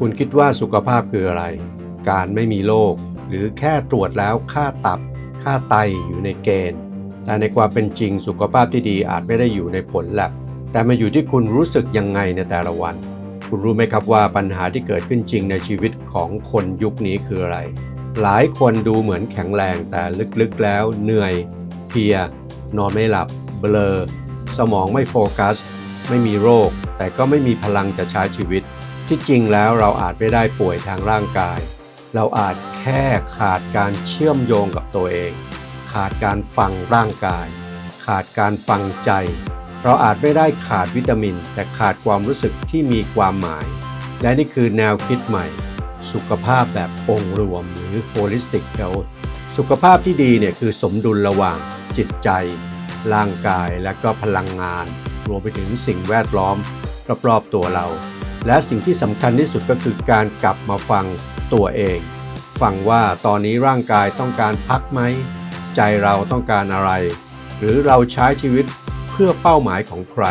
คุณคิดว่าสุขภาพคืออะไร การไม่มีโรคหรือแค่ตรวจแล้วค่าตับ ค่าไตอยู่ในเกณฑ์ แต่ในความเป็นจริงสุขภาพที่ดีอาจไม่ได้อยู่ในผลแลบแต่มันอยู่ที่คุณรู้สึกยังไงในแต่ละวัน คุณรู้ไหมครับว่าปัญหาที่เกิดขึ้นจริงในชีวิตของคนยุคนี้คืออะไร หลายคนดูเหมือนแข็งแรงแต่ลึกๆแล้วเหนื่อย เพลีย นอนไม่หลับ เบลอ สมองไม่โฟกัส ไม่มีโรค แต่ก็ไม่มีพลังจะใช้ชีวิต ที่จริงแล้วเราอาจไม่ได้ป่วยทางร่างกาย เราอาจแค่ขาดการเชื่อมโยงกับตัวเอง ขาดการฟังร่างกาย ขาดการฟังใจ เราอาจไม่ได้ขาดวิตามิน แต่ขาดความรู้สึกที่มีความหมาย และนี่คือแนวคิดใหม่ สุขภาพแบบองค์รวมหรือ holistic health สุขภาพที่ดีเนี่ยคือสมดุลระหว่างจิตใจ ร่างกายและก็พลังงาน รวมไปถึงสิ่งแวดล้อมรอบๆตัวเรา และสิ่งที่สำคัญที่สุดก็คือการกลับมาฟังตัวเอง ฟังว่าตอนนี้ร่างกายต้องการพักไหม ใจเราต้องการอะไร หรือเราใช้ชีวิตเพื่อเป้าหมายของใคร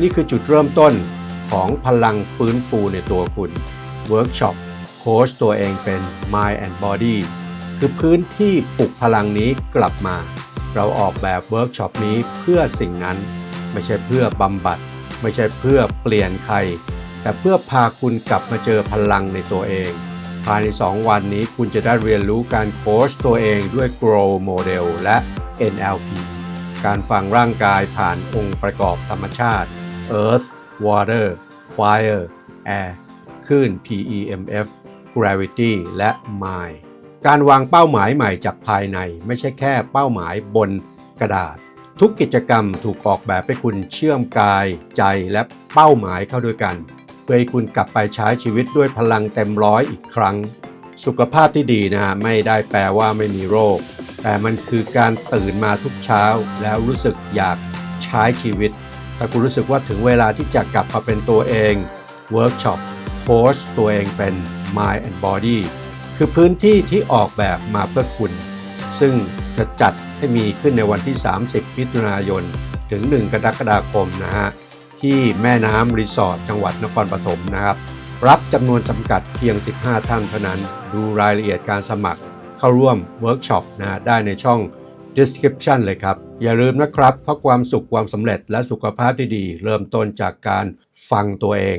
นี่คือจุดเริ่มต้นของพลังฟื้นฟูในตัวคุณเวิร์กช็อปโค้ชตัวเองเป็น Mind and Body คือพื้นที่ปลุกพลังนี้กลับมา เราออกแบบเวิร์กช็อปนี้เพื่อสิ่งนั้น ไม่ใช่เพื่อบำบัด ไม่ใช่เพื่อเปลี่ยนใคร แต่เพื่อพาคุณกลับมาเจอพลังในตัวเอง ภายใน 2 วันนี้คุณจะได้เรียนรู้การโค้ชตัวเองด้วย Grow Model และ NLP การฟังร่างกายผ่านองค์ประกอบธรรมชาติ Earth Water Fire Air คลื่น PEMF Gravity และ Mind การวางเป้าหมายใหม่จากภายในไม่ใช่แค่เป้าหมายบนกระดาษ ทุกกิจกรรมถูกออกแบบให้คุณเชื่อมกายใจและเป้าหมายเข้าด้วยกัน เพื่อให้คุณกลับไปใช้ชีวิตด้วยพลังเต็มร้อยอีกครั้ง สุขภาพที่ดีนะฮะไม่ได้แปลว่าไม่มีโรค แต่มันคือการตื่นมาทุกเช้า แล้วรู้สึกอยากใช้ชีวิตถ้าคุณรู้สึกว่าถึงเวลาที่จะกลับมาเป็นตัวเองเวิร์กช็อปโค้ชตัวเองเป็น Mind and Body คือพื้นที่ที่ออกแบบมาเพื่อคุณ ซึ่งจะจัดให้มีขึ้นในวันที่ 30 มิถุนายน ถึง 1 กรกฎาคมนะฮะ ที่แม่น้ำรีสอร์ทจังหวัดนครปฐมนะครับ รับจำนวนจำกัดเพียง 15 ท่านเท่านั้น ดูรายละเอียดการสมัครเข้าร่วมเวิร์กช็อปนะฮะได้ในช่อง description เลยครับ อย่าลืมนะครับ เพราะความสุขความสำเร็จและสุขภาพที่ดี เริ่มต้นจากการฟังตัวเอง